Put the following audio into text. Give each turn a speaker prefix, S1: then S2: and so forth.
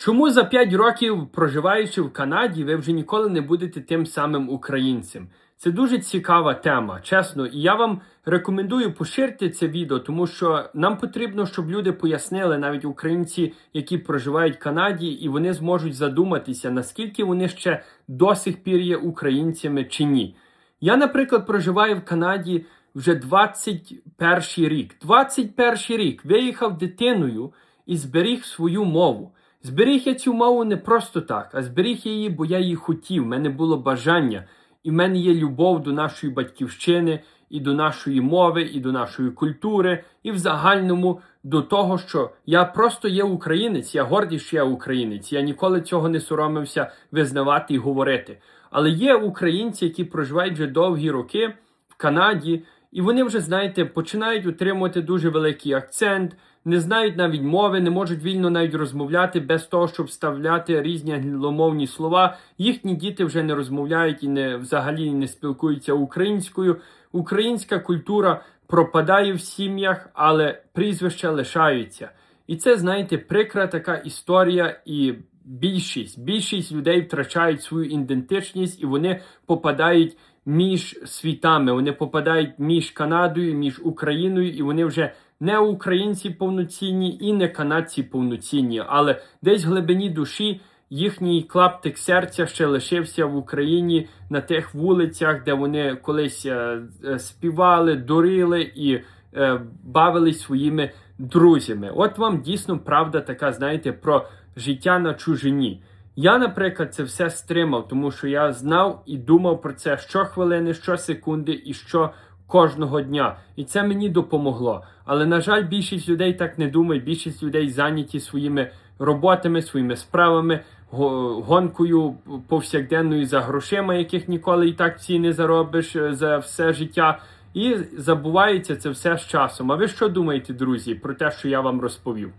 S1: Чому за 5 років, проживаючи в Канаді, ви вже ніколи не будете тим самим українцем? Це дуже цікава тема, чесно. І я вам рекомендую поширити це відео, тому що нам потрібно, щоб люди пояснили, навіть українці, які проживають в Канаді, і вони зможуть задуматися, наскільки вони ще до сих пір є українцями чи ні. Я, наприклад, проживаю в Канаді вже 21 рік. 21 рік виїхав дитиною і зберіг свою мову. Зберіг я цю мову не просто так, а зберіг я її, бо я її хотів. У мене було бажання, і в мене є любов до нашої батьківщини, і до нашої мови, і до нашої культури, і в загальному до того, що я просто є українець, я гордий, що я українець. Я ніколи цього не соромився визнавати і говорити. Але є українці, які проживають вже довгі роки в Канаді, і вони вже, знаєте, починають отримувати дуже великий акцент, не знають навіть мови, не можуть вільно навіть розмовляти без того, щоб вставляти різні англомовні слова. Їхні діти вже не розмовляють і не взагалі не спілкуються українською. Українська культура пропадає в сім'ях, але прізвища лишаються. І це, знаєте, прикра така історія і. Більшість більшість людей втрачають свою ідентичність і вони попадають між світами. Вони попадають між Канадою, між Україною, і вони вже не українці повноцінні і не канадці повноцінні. Але десь в глибині душі їхній клаптик серця ще лишився в Україні на тих вулицях, де вони колись е, е, співали, дурили і е, бавились своїми друзями. От вам дійсно правда така, знаєте, про життя на чужині. Я, наприклад, це все стримав, тому що я знав і думав про це щохвилини, щосекунди і що кожного дня. І це мені допомогло. Але, на жаль, більшість людей так не думає. Більшість людей зайняті своїми роботами, своїми справами, гонкою повсякденною за грошима, яких ніколи і так всі не заробиш е, за все життя. І забувається це все з часом. А ви що думаєте, друзі, про те, що я вам розповів?